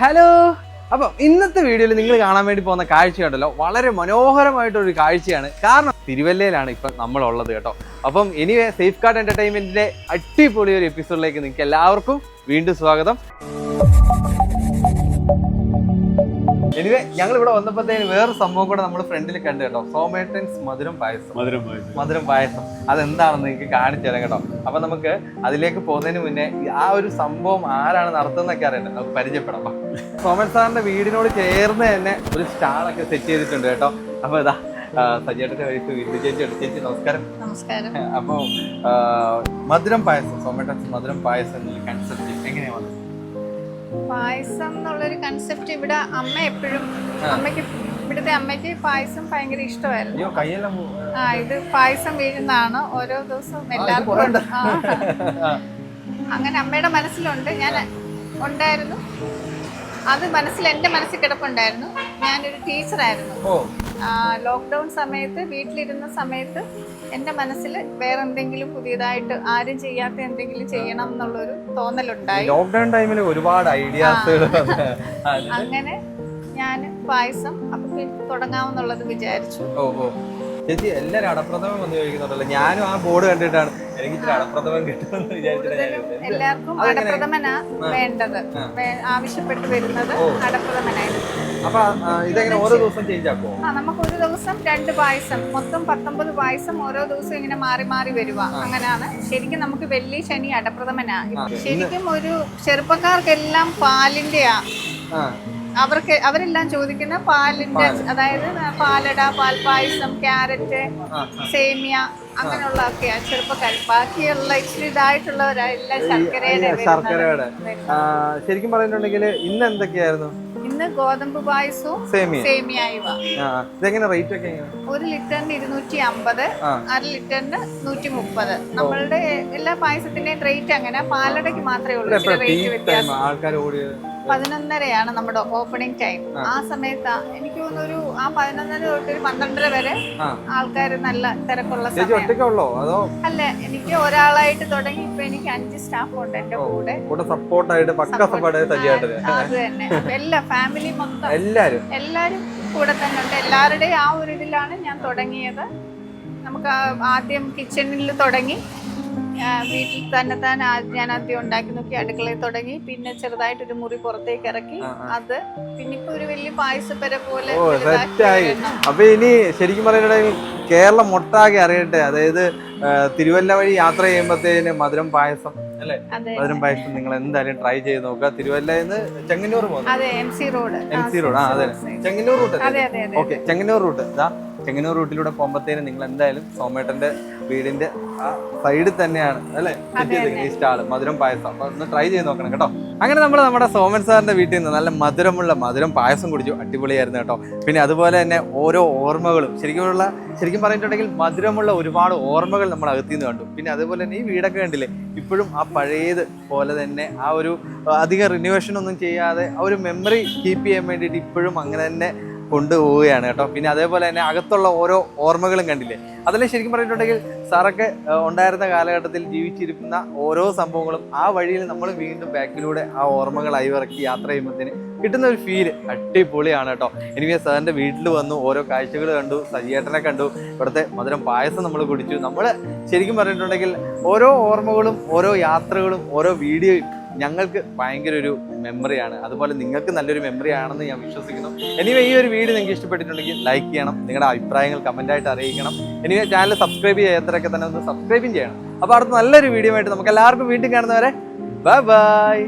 Hello. അപ്പം ഇന്നത്തെ വീഡിയോയിൽ നിങ്ങൾ കാണാൻ വേണ്ടി പോകുന്ന കാഴ്ച കേട്ടല്ലോ വളരെ മനോഹരമായിട്ടൊരു കാഴ്ചയാണ്. കാരണം തിരുവല്ലയിലാണ് ഇപ്പം നമ്മളുള്ളത് കേട്ടോ. അപ്പം ഇനി സേഫ് ഗാർഡ് എന്റർടൈൻമെന്റിന്റെ അടിപൊളി ഒരു എപ്പിസോഡിലേക്ക് നിങ്ങൾക്ക് എല്ലാവർക്കും വീണ്ടും സ്വാഗതം. എനിവേ ഞങ്ങൾ ഇവിടെ വന്നപ്പോഴത്തേന് വേറെ സംഭവം കൂടെ നമ്മൾ ഫ്രണ്ടിൽ കണ്ടു കേട്ടോ. സോമേട്ടൻസ് മധുരം പായസം. മധുരം പായസം. മധുരം പായസം. അതെന്താണെന്ന് നിങ്ങൾക്ക് കാണിച്ചു തരാം കേട്ടോ. അപ്പൊ നമുക്ക് അതിലേക്ക് പോകുന്നതിന് മുന്നേ ആ ഒരു സംഭവം ആരാണ് നടത്തുന്നതൊക്കെ അറിയണ്ട? നമുക്ക് പരിചയപ്പെടാം. സോമൻ സാറിന്റെ വീടിനോട് ചേർന്ന് തന്നെ ഒരു സ്റ്റാളൊക്കെ സെറ്റ് ചെയ്തിട്ടുണ്ട് കേട്ടോ. അപ്പൊ ഇതാ ആ, സജിയേട്ടന്റെ വയസ്സ് വീട്ടിൽ ചേച്ചി ഉണ്ട് ചേച്ചി നമസ്കാരം. നമസ്കാരം. അപ്പോൾ മധുരം പായസം സോമേട്ടൻസ് മധുരം പായസം എന്നുള്ള കൺസെപ്റ്റ് എങ്ങനെയാണ് വന്നത്? പായസം എന്നുള്ളൊരു കൺസെപ്റ്റ് ഇവിടെ അമ്മ എപ്പോഴും അമ്മയ്ക്ക് ഇവിടുത്തെ അമ്മയ്ക്ക് പായസം ഭയങ്കര ഇഷ്ടമായിരുന്നു. ആ ഇത് പായസം വീഴുന്നതാണ് ഓരോ ദിവസവും എല്ലാവർക്കും. അങ്ങനെ അമ്മയുടെ മനസ്സിലുണ്ട്. ഞാൻ ഉണ്ടായിരുന്നു. അത് മനസ്സിൽ എന്റെ മനസ്സിൽ കിടപ്പുണ്ടായിരുന്നു. ഞാനൊരു ടീച്ചറായിരുന്നു. ലോക്ക്ഡൗൺ സമയത്ത് വീട്ടിലിരുന്ന സമയത്ത് എന്റെ മനസ്സിൽ വേറെ എന്തെങ്കിലും പുതിയതായിട്ട് ആരും ചെയ്യാത്ത എന്തെങ്കിലും ചെയ്യണം എന്നുള്ളൊരു തോന്നലുണ്ടായി. ലോക്ക്ഡൌൺ ടൈമിൽ ഒരുപാട് ഐഡിയാസ് അങ്ങനെ ഞാൻ പായസം അപ്പൊ തുടങ്ങാമെന്നുള്ളത് വിചാരിച്ചു. ഓ ഓ. ചേച്ചി എല്ലാരും അടപ്രഥമം വന്ന് ചോദിക്കുന്നുണ്ടല്ലോ. ഞാനും ആ ബോർഡ് കണ്ടിട്ടാണ് എനിക്ക് ഇത്ര അടപ്രഥമം കിട്ടുമെന്ന് വിചാരിച്ചിട്ടാണ് എല്ലാവർക്കും? അടപ്രഥമനാ വേണ്ടത്. ആവശ്യപ്പെട്ട് വരുന്നത്. അടപ്രഥമനായിരുന്നു. അപ്പൊ ഇതെങ്ങനെ ഓരോ ദിവസം ചേഞ്ച് ആക്കുമോ ആ നമുക്ക് ഒരു ദിവസം രണ്ട് പായസം. മൊത്തം പത്തൊമ്പത് പായസം ഓരോ ദിവസം ഇങ്ങനെ മാറി മാറി വരുക അങ്ങനെയാണ് ശരിക്കും നമുക്ക് വെള്ളി ശനി അടപ്രഥമനാ. ശരിക്കും ഒരു ചെറുപ്പക്കാർക്കെല്ലാം പാലിന്റെയാ. അവർക്ക് അവരെല്ലാം ചോദിക്കുന്ന പാലിന്റെ അതായത് പാലട പാൽപായസം ക്യാരറ്റ് സേമിയ സേമിയ അങ്ങനെയുള്ളതൊക്കെയാ ചെറുപ്പക്കാർ ബാക്കിയുള്ള ഇച്ചിരി ഇതായിട്ടുള്ളവരായിട്ട് ശർക്കരയുടെ ശർക്കരയുടെ. ശരിക്കും പറഞ്ഞിട്ടുണ്ടെങ്കിൽ ഇന്ന് എന്തൊക്കെയായിരുന്നു? ഇന്ന് ഗോതമ്പ് പായസവും സേമിയ. സേമിയായുവ ഇതെങ്ങനെ റേറ്റ് ഒക്കെ ഒരു ലിറ്ററിന് ഇരുന്നൂറ്റി അമ്പത്. അര ലിറ്ററിന് നൂറ്റി മുപ്പത് നമ്മളുടെ എല്ലാ പായസത്തിന്റെയും റേറ്റ് അങ്ങനെ. പാലടയ്ക്ക് മാത്രമേ ഉള്ളൂ. ആൾക്കാർ ഓടിയത്. പതിനൊന്നരയാണ് നമ്മുടെ ഓപ്പണിംഗ് ടൈം ആ. സമയത്ത് എനിക്ക് തോന്നുന്നു ആ പതിനൊന്നര തൊട്ട് ഒരു പന്ത്രണ്ടര വരെ ആൾക്കാർ നല്ല തിരക്കുള്ള സമയം. അല്ല എനിക്ക് ഒരാളായിട്ട് തുടങ്ങി ഇപ്പൊ എനിക്ക് അഞ്ച് സ്റ്റാഫ് ഉണ്ട് എന്റെ കൂടെ. കൂടെ സപ്പോർട്ട് ആയിട്ട് സപ്പോർട്ടായിട്ട് അത് തന്നെ. എല്ലാ ഫാമിലി മൊത്തം എല്ലാരും. എല്ലാരും കൂടെ തന്നെ ഉണ്ട്. എല്ലാവരുടെയും ആ ഒരു ഇതിലാണ് ഞാൻ തുടങ്ങിയത്. നമുക്ക് ആദ്യം കിച്ചണിൽ തുടങ്ങി. വീട്ടിൽ തന്നെ താൻ ആ- ഞാൻ ആദ്യം ഉണ്ടാക്കി നോക്കി അടുക്കളയിൽ തുടങ്ങി. പിന്നെ ചെറുതായിട്ട് ഒരു മുറി പുറത്തേക്ക് ഇറക്കി. അത് പിന്നെ ഇപ്പൊ ഒരു വലിയ പായസപ്പര പോലെ സെറ്റായി. അപ്പൊ ഇനി ശരിക്കും പറയുകയാണെങ്കിൽ കേരളം മൊട്ടാകെ അറിയട്ടെ. അതായത് തിരുവല്ല വഴി യാത്ര ചെയ്യുമ്പോഴത്തേന് മധുരം പായസം അല്ലെ? മധുരം പായസം നിങ്ങൾ എന്തായാലും ട്രൈ ചെയ്ത് നോക്കുക. തിരുവല്ലയിൽ നിന്ന് ചെങ്ങന്നൂർ പോകുന്നത്? എം സി റോഡ് ആ അതെ. Chengannur route okay Chengannur route ഇതാ ചെങ്ങന്നൂർ റൂട്ടിലൂടെ പോകുമ്പോഴത്തേനും നിങ്ങൾ എന്തായാലും സോമേട്ടന്റെ വീടിന്റെ ആ സൈഡിൽ തന്നെയാണ് അല്ലേ? ഈ സ്റ്റാൾ മധുരം പായസം. അപ്പൊ ഒന്ന് ട്രൈ ചെയ്ത് നോക്കണം കേട്ടോ. അങ്ങനെ നമ്മൾ നമ്മുടെ സോമൻ സാറിന്റെ വീട്ടിൽ നിന്ന് നല്ല മധുരമുള്ള മധുരം പായസം കുടിച്ചു. അടിപൊളിയായിരുന്നു കേട്ടോ. പിന്നെ അതുപോലെ തന്നെ ഓരോ ഓർമ്മകളും ശരിക്കുമുള്ള ശരിക്കും പറഞ്ഞിട്ടുണ്ടെങ്കിൽ മധുരമുള്ള ഒരുപാട് ഓർമ്മകൾ നമ്മൾ അകത്തു നിന്ന് കണ്ടു. പിന്നെ അതുപോലെ തന്നെ ഈ വീടൊക്കെ കണ്ടില്ലേ ഇപ്പോഴും ആ പഴയത് പോലെ തന്നെ ആ ഒരു അധികം റിനോവേഷൻ ഒന്നും ചെയ്യാതെ ആ ഒരു മെമ്മറി കീപ്പ് ചെയ്യാൻ വേണ്ടിയിട്ട് ഇപ്പോഴും അങ്ങനെ തന്നെ കൊണ്ടുപോവുകയാണ് കേട്ടോ. പിന്നെ അതേപോലെ തന്നെ അകത്തുള്ള ഓരോ ഓർമ്മകളും കണ്ടില്ലേ? അതെല്ലാം ശരിക്കും പറഞ്ഞിട്ടുണ്ടെങ്കിൽ സാറൊക്കെ ഉണ്ടായിരുന്ന കാലഘട്ടത്തിൽ ജീവിച്ചിരിക്കുന്ന ഓരോ സംഭവങ്ങളും ആ വഴിയിൽ നമ്മൾ വീണ്ടും ബാക്കിലൂടെ ആ ഓർമ്മകൾ അയവിറക്കി യാത്ര ചെയ്യുമ്പോഴത്തേന് കിട്ടുന്ന ഒരു ഫീൽ അടിപൊളിയാണ് കേട്ടോ. എനിക്ക് സാറിന്റെ വീട്ടിൽ വന്നു ഓരോ കാഴ്ചകൾ കണ്ടു സജിയേട്ടനെ കണ്ടു ഇവിടുത്തെ മധുരം പായസം നമ്മൾ കുടിച്ചു. നമ്മൾ ശരിക്കും പറഞ്ഞിട്ടുണ്ടെങ്കിൽ ഓരോ ഓർമ്മകളും ഓരോ യാത്രകളും ഓരോ വീഡിയോയും ഞങ്ങൾക്ക് ഭയങ്കര ഒരു മെമ്മറിയാണ് അതുപോലെ നിങ്ങൾക്ക് നല്ലൊരു മെമ്മറി ആണെന്ന് ഞാൻ വിശ്വസിക്കുന്നു. എനിവേ ഈ ഒരു വീഡിയോ നിങ്ങൾക്ക് ഇഷ്ടപ്പെട്ടിട്ടുണ്ടെങ്കിൽ ലൈക്ക് ചെയ്യണം. നിങ്ങളുടെ അഭിപ്രായങ്ങൾ കമന്റ് ആയിട്ട് അറിയിക്കണം. എനിവേ ചാനൽ സബ്സ്ക്രൈബ് ചെയ്യാത്തവരൊക്കെ തന്നെ ഒന്ന് സബ്സ്ക്രൈബും ചെയ്യണം. അപ്പോൾ അടുത്ത നല്ലൊരു വീഡിയോ ആയിട്ട് നമുക്ക് എല്ലാവർക്കും വീണ്ടും കാണുന്നവരെ ബൈ ബൈ